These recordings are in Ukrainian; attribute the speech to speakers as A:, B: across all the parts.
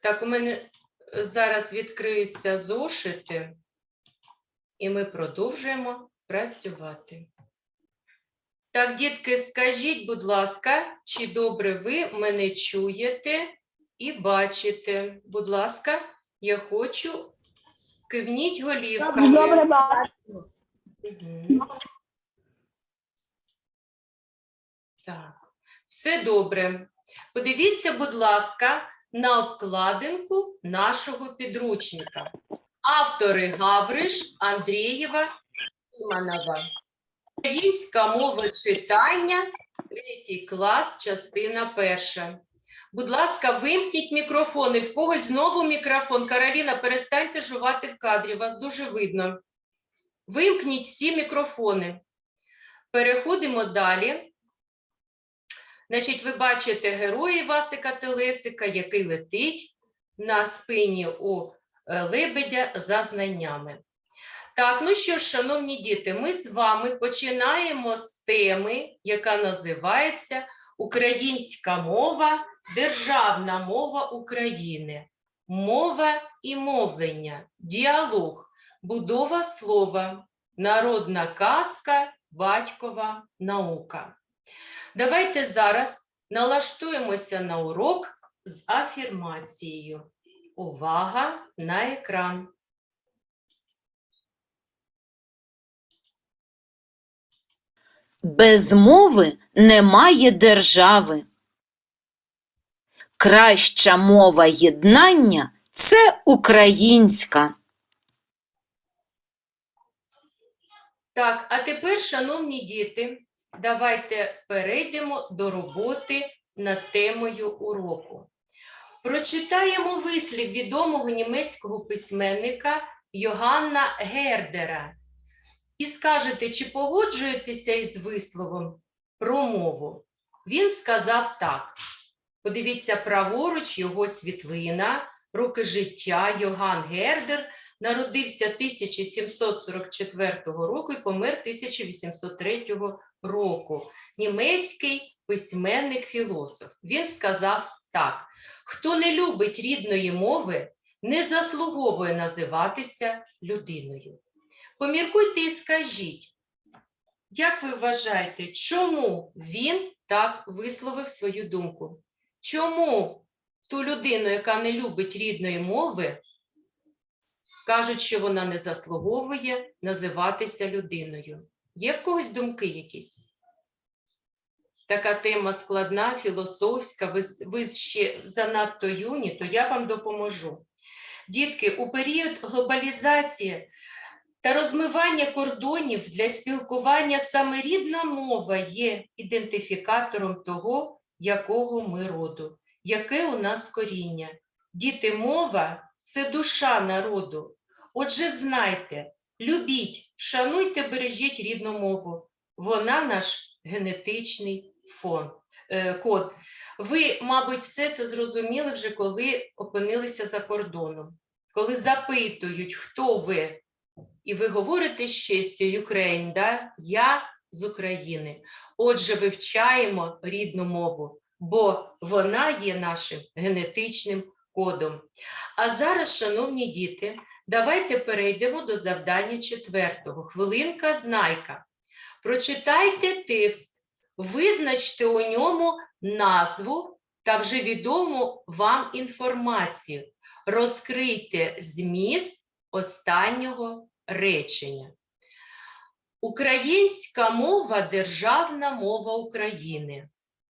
A: Так, у мене зараз відкриються зошити, і ми продовжуємо працювати. Так, дітки, скажіть, будь ласка, чи добре ви мене чуєте і бачите? Будь ласка, я хочу кивніть голівками.
B: Добре, бачу.
A: Так, все добре. Подивіться, будь ласка, на обкладинку нашого підручника. Автори Гавриш, Андрієва, Іманова. Українська мова читання, третій клас, частина перша. Будь ласка, вимкніть мікрофони. В когось знову мікрофон. Кароліна, перестаньте жувати в кадрі, вас дуже видно. Вимкніть всі мікрофони. Переходимо далі. Значить, ви бачите героя Івасика Телесика, який летить на спині у е, лебедя за знаннями. Так, ну що ж, шановні діти, ми з вами починаємо з теми, яка називається Українська мова, державна мова України. Мова і мовлення, діалог, будова слова, народна казка, батькова наука. Давайте зараз налаштуємося на урок з афірмацією. Увага на екран.
C: Без мови немає держави. Краща мова єднання це українська.
A: Так, а тепер, шановні діти, давайте перейдемо до роботи над темою уроку. Прочитаємо вислів відомого німецького письменника Йоганна Гердера і скажете, чи погоджуєтеся із висловом про мову. Він сказав так. Подивіться праворуч його світлина, роки життя Йоган Гердер народився 1744 року і помер 1803 року. Німецький письменник-філософ. Він сказав так: хто не любить рідної мови, не заслуговує називатися людиною. Поміркуйте і скажіть, як ви вважаєте, чому він так висловив свою думку? Чому ту людину, яка не любить рідної мови, кажуть, що вона не заслуговує називатися людиною? Є в когось думки якісь? Така тема складна, філософська, ви, ви ще занадто юні, то я вам допоможу. Дітки, у період глобалізації та розмивання кордонів для спілкування саме рідна мова є ідентифікатором того, якого ми роду, яке у нас коріння. Діти, мова це душа народу. Отже, знайте, любіть, шануйте, бережіть рідну мову. Вона наш генетичний фон, е, код. Ви, мабуть, все це зрозуміли вже, коли опинилися за кордоном. Коли запитують, хто ви, і ви говорите з честю Ukraine, да? я з України. Отже, вивчаємо рідну мову, бо вона є нашим генетичним кодом. А зараз, шановні діти, давайте перейдемо до завдання четвертого. Хвилинка знайка. Прочитайте текст, визначте у ньому назву та вже відому вам інформацію. Розкрийте зміст останнього речення. Українська мова державна мова України.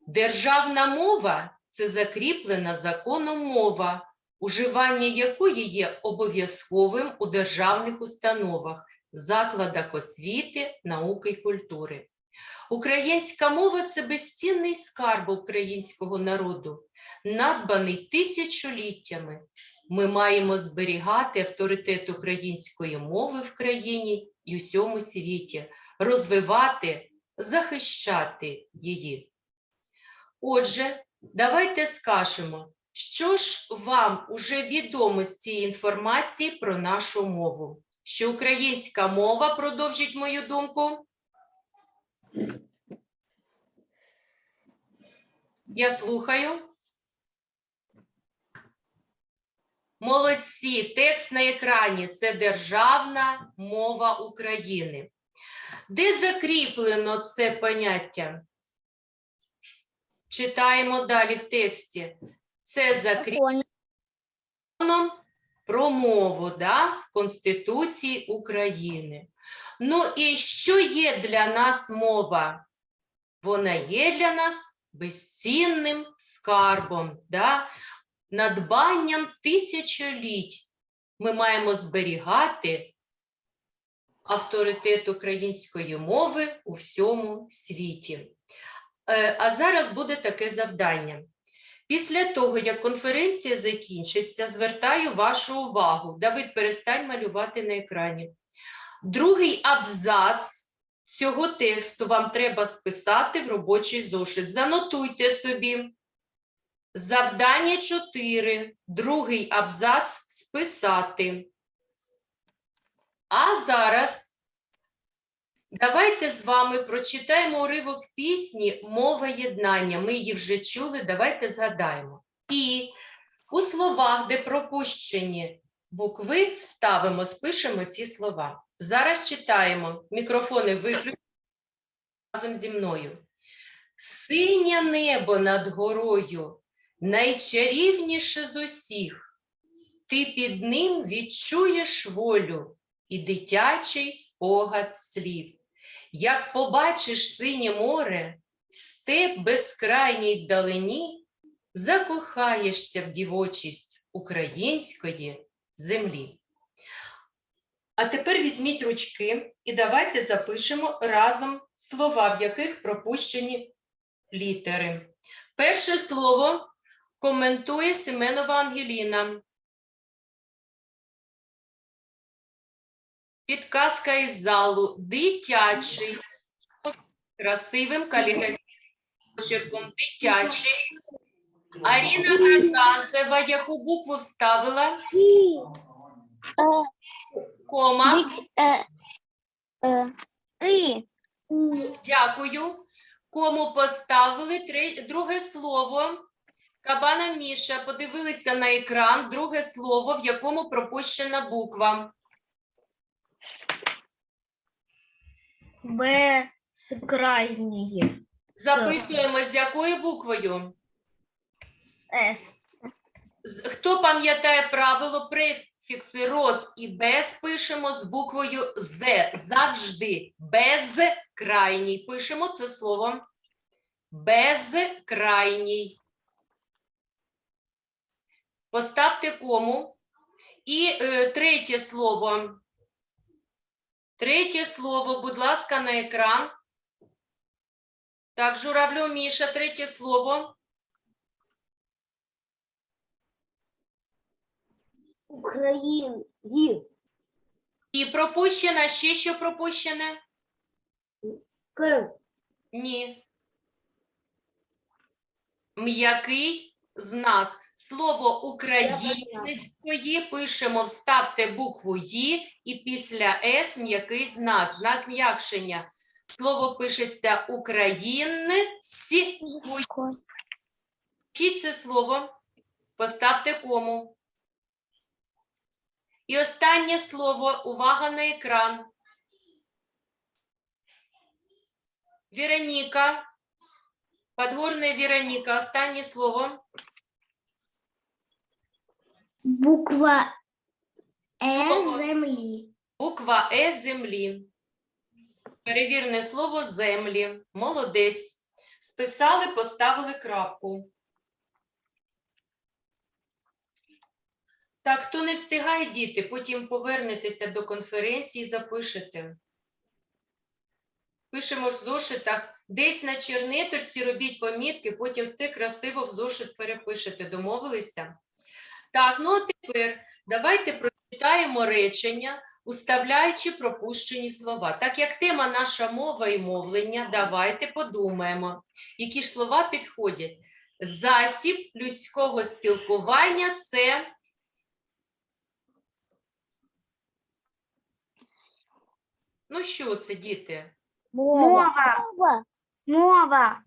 A: Державна мова це закріплена законом мова, уживання якої є обов'язковим у державних установах, закладах освіти, науки й культури. Українська мова це безцінний скарб українського народу, надбаний тисячоліттями. Ми маємо зберігати авторитет української мови в країні і усьому світі, розвивати, захищати її. Отже, давайте скажемо, що ж вам уже відомо з цієї інформації про нашу мову? Що українська мова продовжить мою думку? Я слухаю. Молодці, текст на екрані це державна мова України. Де закріплено це поняття? Читаємо далі в тексті. Це закріплено про мову да, в Конституції України. Ну і що є для нас мова? Вона є для нас безцінним скарбом, да? надбанням тисячоліть. Ми маємо зберігати авторитет української мови у всьому світі. Е, А зараз буде таке завдання. Після того, як конференція закінчиться, звертаю вашу увагу. Давид, перестань малювати на екрані. Другий абзац цього тексту вам треба списати в робочий зошит. Занотуйте собі. Завдання 4. Другий абзац списати. А зараз давайте з вами прочитаємо уривок пісні Мова єднання. Ми її вже чули, давайте згадаємо. І у словах, де пропущені букви, вставимо, спишемо ці слова. Зараз читаємо. Мікрофони виключені разом зі мною. Синє небо над горою, найчарівніше з усіх. Ти під ним відчуєш волю і дитячий спогад слів. Як побачиш синє море, степ безкрайній вдалині, закохаєшся в дівочість української землі. А тепер візьміть ручки і давайте запишемо разом слова, в яких пропущені літери. Перше слово коментує Семенова Ангеліна. Підказка із залу. Дитячий. Красивим каліграфічним почерком. Дитячий. Аріна Казанцева, яку букву вставила? Кома. Дякую. Кому поставили друге слово. Кабана Міша. Подивилися на екран. Друге слово, в якому пропущена буква.
B: Бескрайние.
A: Записуємо з якою буквою.
B: С.
A: Хто пам'ятає правило префікси роз і без пишемо з буквою З. Завжди. Безкрайній. Пишемо це слово. Безкрайній. Поставте кому. І е, третє слово. Третє слово, будь ласка, на екран. Так, журавлю Міша, третє слово.
B: Украин.
A: І пропущена ще що пропущене?
B: К.
A: Ні. М'який знак. Слово української пишемо, вставте букву «ї» і після «с» м'який знак, знак м'якшення. Слово пишеться українці. Вчіть це слово, поставте кому. І останнє слово, увага на екран. Вероніка, Подгорная Вероніка, останнє слово.
B: Буква. Э земли.
A: Буква Е землі. Перевірне слово землі. Молодець. Списали, поставили крапку. Так, хто не встигає, діти, потім повернетеся до конференції і запишете. Пишемо в зошитах. Десь на чернеточці робіть помітки, потім все красиво в зошит перепишете. Домовилися? Так, ну а тепер давайте прочитаємо речення, уставляючи пропущені слова. Так як тема наша мова і мовлення, давайте подумаємо, які ж слова підходять. Засіб людського спілкування це Ну що це, діти?
B: Мова. Мова.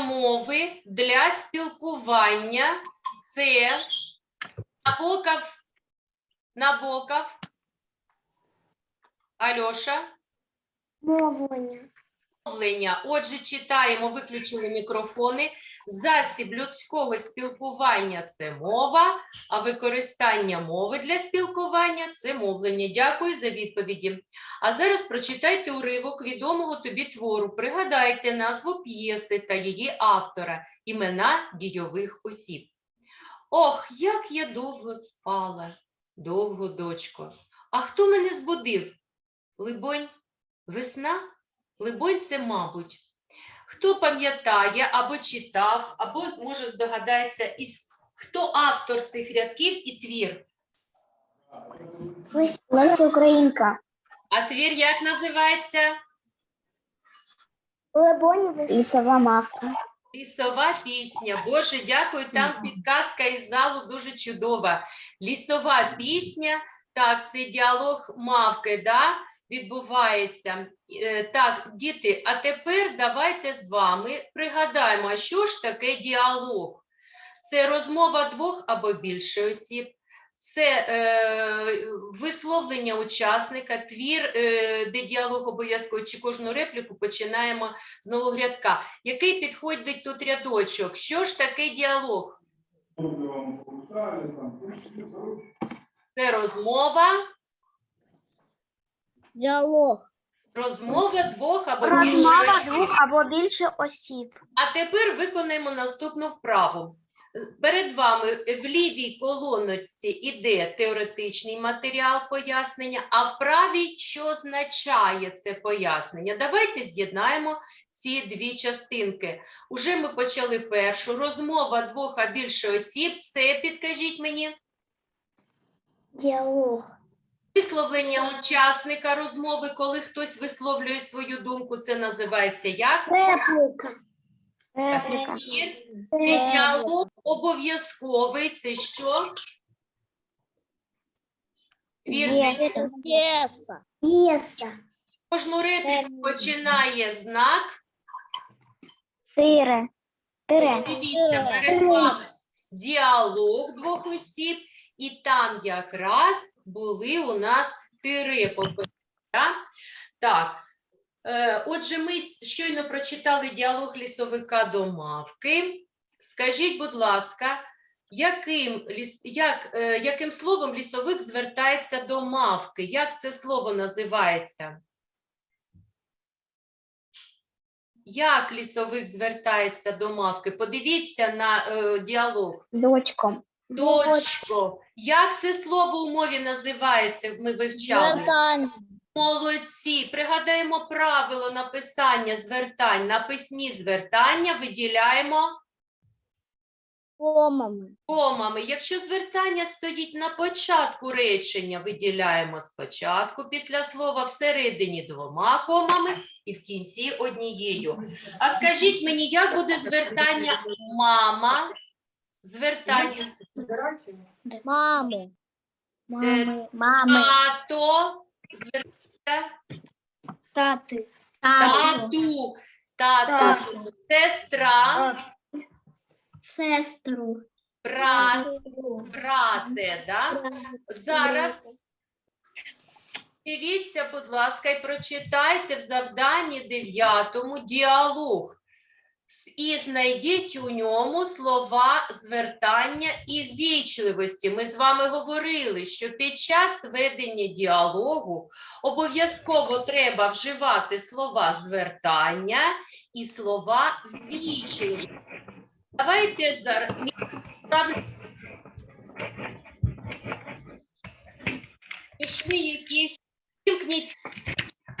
A: мови для спілкування це або кав- Набоков. Альоша.
B: Мовлення.
A: Мовлення. Отже, читаємо, виключили мікрофони. Засіб людського спілкування це мова, а використання мови для спілкування це мовлення. Дякую за відповіді. А зараз прочитайте уривок відомого тобі твору. Пригадайте назву п'єси та її автора, імена дійових осіб. Ох, як я довго спала, довго, дочко. А хто мене збудив? Либонь, весна? Либонь, це мабуть. Хто пам'ятає або читав, або може здогадається, із хто автор цих рядків і твір?
B: Леся Українка.
A: А твір як називається?
B: Лісова мавка.
A: Лісова пісня. Боже, дякую. Там підказка із залу дуже чудова. Лісова пісня. Так, це діалог мавки, да? відбувається. Е, Так, діти, а тепер давайте з вами пригадаємо, що ж таке діалог? Це розмова двох або більше осіб. Це е, висловлення учасника, твір, е, де діалог обов'язково чи кожну репліку починаємо з нового рядка. Який підходить тут рядочок? Що ж таке діалог? Це розмова,
B: Діалог.
A: розмова двох або більше
B: Розмова
A: осіб.
B: двох або більше осіб.
A: А тепер виконаємо наступну вправу. Перед вами в лівій колоночці іде теоретичний матеріал пояснення, а в правій що означає це пояснення? Давайте з'єднаємо ці дві частинки. Уже ми почали першу. Розмова двох а більше осіб. Це підкажіть мені.
B: Діалог.
A: Висловлення учасника розмови, коли хтось висловлює свою думку, це називається як?
B: Репліка.
A: А
B: Репліка.
A: Це діалог обов'язковий. Це що? Вірний.
B: П'єса. П'єса.
A: Кожну репліку починає знак.
B: Тире. Тире.
A: Подивіться, перед вами діалог двох осіб, і там якраз були у нас тири да? Так. Е, Отже, ми щойно прочитали діалог лісовика до мавки. Скажіть, будь ласка, яким, ліс- як, е, яким словом лісовик звертається до мавки? Як це слово називається? Як лісовик звертається до мавки? Подивіться на е, діалог.
B: Дочко.
A: Дочко. Як це слово у мові називається? Ми вивчали. Молодці. Пригадаємо правило написання звертань. На письмі звертання виділяємо
B: Комами.
A: комами. Якщо звертання стоїть на початку речення, виділяємо спочатку після слова, всередині двома комами і в кінці однією. А скажіть мені, як буде звертання мама? Звертання
B: Мами.
A: Мами.
B: Мами.
A: тато, звертання
B: Тати.
A: тату, Тату. сестра,
B: Сестру.
A: брат, брате. Да? Зараз дивіться, будь ласка, і прочитайте в завданні дев'ятому діалог. І знайдіть у ньому слова звертання і ввічливості. Ми з вами говорили, що під час ведення діалогу обов'язково треба вживати слова звертання і слова ввічливості. Давайте зараз. Пішли якісь.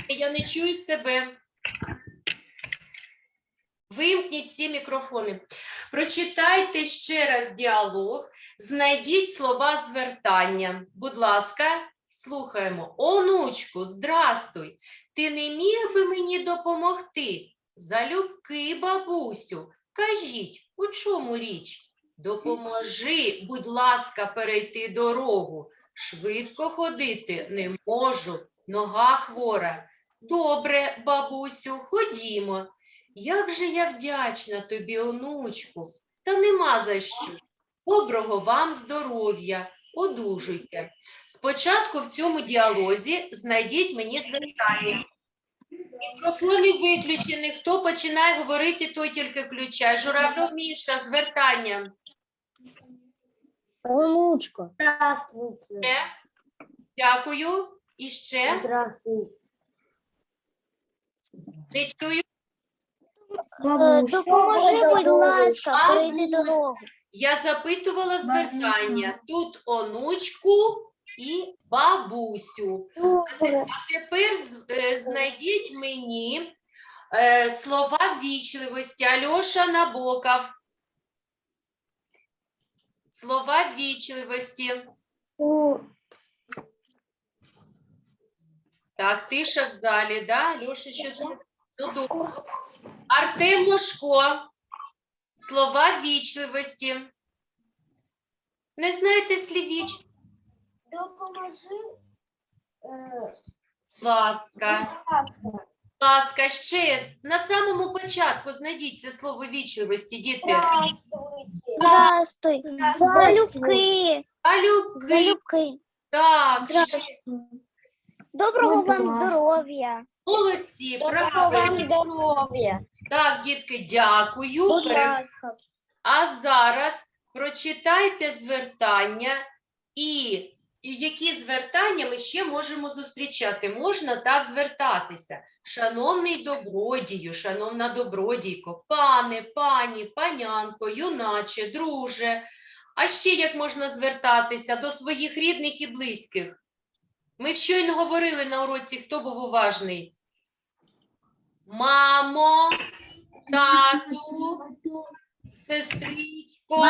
A: Я не чую себе. Вимкніть всі мікрофони. Прочитайте ще раз діалог, знайдіть слова звертання. Будь ласка, слухаємо. Онучку, здрастуй. Ти не міг би мені допомогти? Залюбки, бабусю. Кажіть, у чому річ? Допоможи, будь ласка, перейти дорогу. Швидко ходити не можу, нога хвора. Добре, бабусю, ходімо. Як же я вдячна тобі, онучку, та нема за що. Доброго вам здоров'я. одужуйте. Спочатку в цьому діалозі знайдіть мені звертання. Мікрофони виключені. Хто починає говорити, той тільки включає. Журавльов Міша, звертання.
B: Онучка. Здравствуйте.
A: Дякую. І ще.
B: Здравствуйте.
A: Не чую.
B: Допоможи, будь ласка, перейти дорогу.
A: Я запитувала звертання. Тут онучку і бабусю.
B: Добре.
A: А тепер з- е, знайдіть мені е, слова ввічливості. Альоша Набоков. Слова ввічливості. Так, тиша в залі, да? Альоша, що це? Артем Мошко. Слова ввічливості. Не знаєте слів віч?
B: Допоможи. е,
A: ласка. Ласка, ще на самому початку знайдіть це слово вічливості, діти.
B: Здравствуй. Залюбки.
A: Алюбки.
B: Залюбки.
A: Так, ще.
B: Доброго вам здоров'я.
A: Молодці, правильно.
B: здоров'я.
A: Так, дітки, дякую.
B: Будь
A: Пере-
B: ласка.
A: А зараз прочитайте звертання і, і які звертання ми ще можемо зустрічати. Можна так звертатися. Шановний добродію, шановна добродійко, пане, пані, панянко, юначе, друже. А ще як можна звертатися до своїх рідних і близьких? Ми щойно говорили на уроці, хто був уважний. Мамо, тату, сестричко,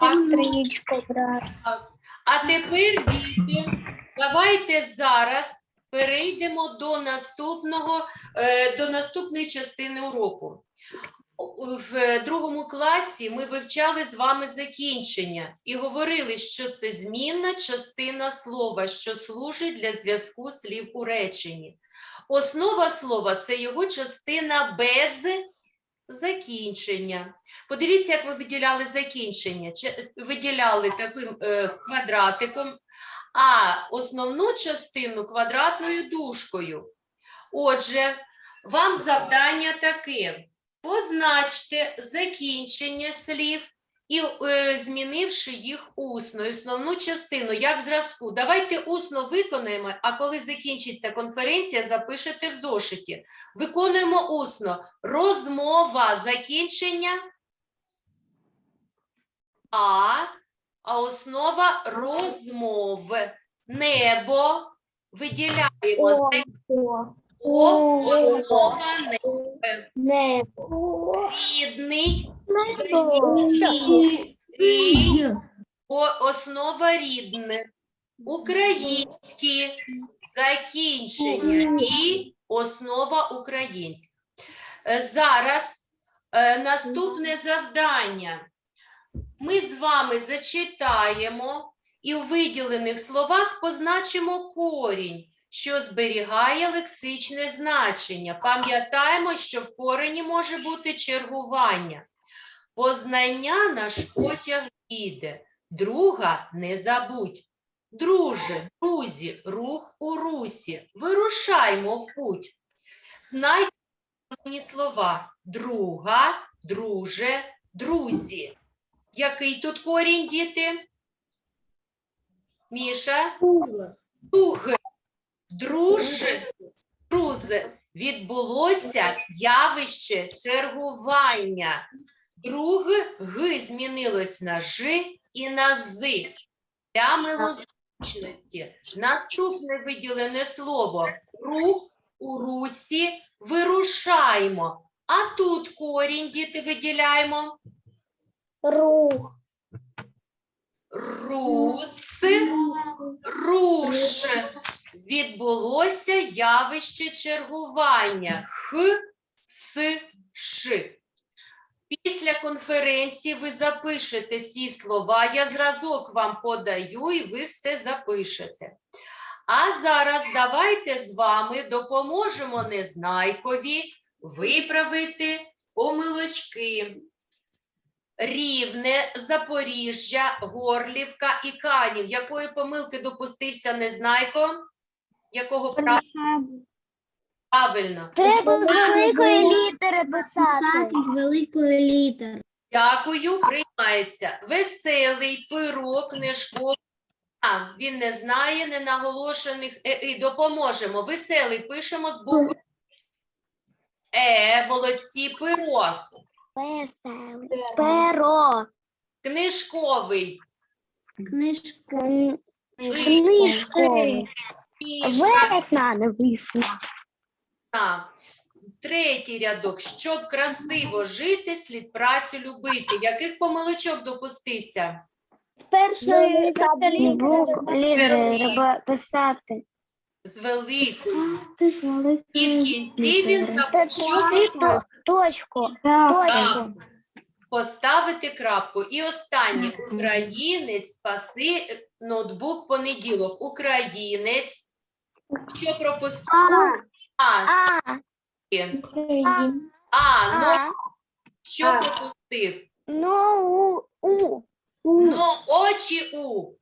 B: Сестричко, брат.
A: А тепер, діти, давайте зараз перейдемо до наступного, е, до наступної частини уроку. В другому класі ми вивчали з вами закінчення і говорили, що це змінна частина слова, що служить для зв'язку слів у реченні. Основа слова це його частина без закінчення. Подивіться, як ми виділяли закінчення. Виділяли таким е, квадратиком, а основну частину квадратною дужкою. Отже, вам завдання таке: позначте закінчення слів і е, змінивши їх усно, основну частину, як зразку. Давайте усно виконаємо, а коли закінчиться конференція, запишете в зошиті. Виконуємо усно. Розмова закінчення а, а основа розмови. Небо виділяємо з о, основа небо.
B: Небо.
A: Рідний,
B: Небо.
A: і о, основа рідне. Українські закінчення і основа українська. Е, Зараз е, наступне завдання. Ми з вами зачитаємо і у виділених словах позначимо корінь, що зберігає лексичне значення. Пам'ятаємо, що в корені може бути чергування. Познання наш потяг іде, друга не забудь. Друже, друзі, рух у русі, вирушаймо в путь. Знайте слова друга, друже, друзі. Який тут корінь, діти? Міша? Друг. Друже, друзе. Відбулося явище чергування. Друг г змінилось на ж і на з. Для милозвучності. Наступне виділене слово рух у русі вирушаємо. А тут корінь, діти, виділяємо.
B: Рух.
A: Рус, руш. Відбулося явище чергування. Х, с, ш. Після конференції ви запишете ці слова. Я зразок вам подаю, і ви все запишете. А зараз давайте з вами допоможемо Незнайкові виправити помилочки. Рівне, Запоріжжя, Горлівка і Канів. Якої помилки допустився Незнайко? Якого прав- правильно?
B: Треба з великої літери писати.
D: з великої літери.
A: Дякую, приймається. Веселий, пирог, книжковий. А, він не знає ненаголошених. Е, і допоможемо. Веселий пишемо з букви Е, молодці, пирог.
B: Веселий. Перо.
A: Книжковий.
D: Книжка.
B: Кн-
A: Книжка.
B: Книжковий.
A: Книжка.
B: Весна.
A: Третій рядок. Щоб красиво жити, слід працю любити. Яких помилочок допустився?
B: З першої треба писати.
A: З великою.
B: З великої
A: І в кінці він
B: точку. Точку.
A: поставити крапку. І останнє. Українець спаси ноутбук понеділок. Українець. Що пропустив? А,
B: А,
A: скільки?
B: а,
A: а, ну що
B: А.
A: пропустив?
B: Ну, у, у.
A: Ну, очі у.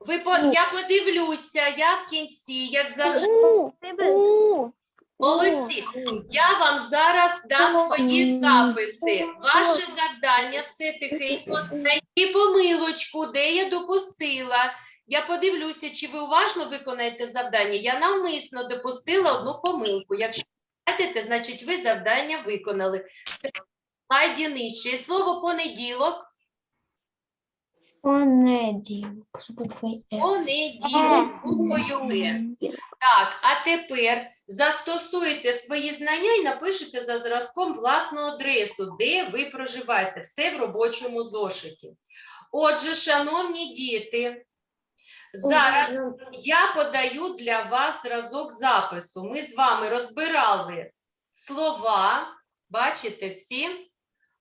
A: Ви по... Я подивлюся, я в кінці, як завжди.
B: У. У.
A: Молодці. Я вам зараз дам свої записи. Ваше завдання все тихенько знайти помилочку, де я допустила. Я подивлюся, чи ви уважно виконаєте завдання. Я навмисно допустила одну помилку. Якщо знайдете, значить ви завдання виконали. Це слайді нижче. І Слово понеділок.
D: Понеділок з буквою Е.
A: Понеділок з буквою Г. Так, а тепер застосуйте свої знання і напишете за зразком власну адресу, де ви проживаєте. Все в робочому зошиті. Отже, шановні діти, зараз я подаю для вас зразок запису. Ми з вами розбирали слова, бачите всі?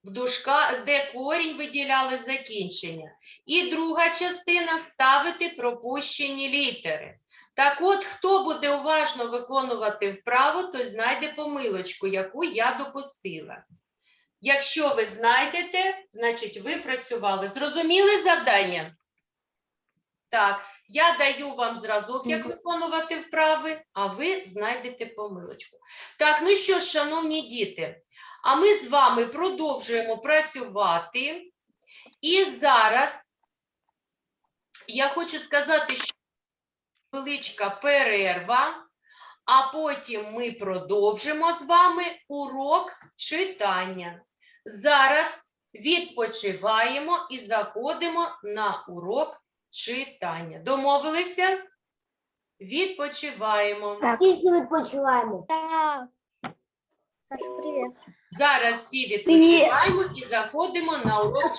A: В дужка, де корінь виділяли закінчення. І друга частина вставити пропущені літери. Так от, хто буде уважно виконувати вправу, той знайде помилочку, яку я допустила. Якщо ви знайдете, значить ви працювали. Зрозуміли завдання? Так, я даю вам зразок, як виконувати вправи, а ви знайдете помилочку. Так, ну що ж, шановні діти, а ми з вами продовжуємо працювати. І зараз я хочу сказати, що невеличка перерва, а потім ми продовжимо з вами урок читання. Зараз відпочиваємо і заходимо на урок читання. Домовилися? Відпочиваємо.
B: Скільки відпочиваємо? Так. Саша, привіт.
A: Зараз всі відпочиваємо і заходимо на урок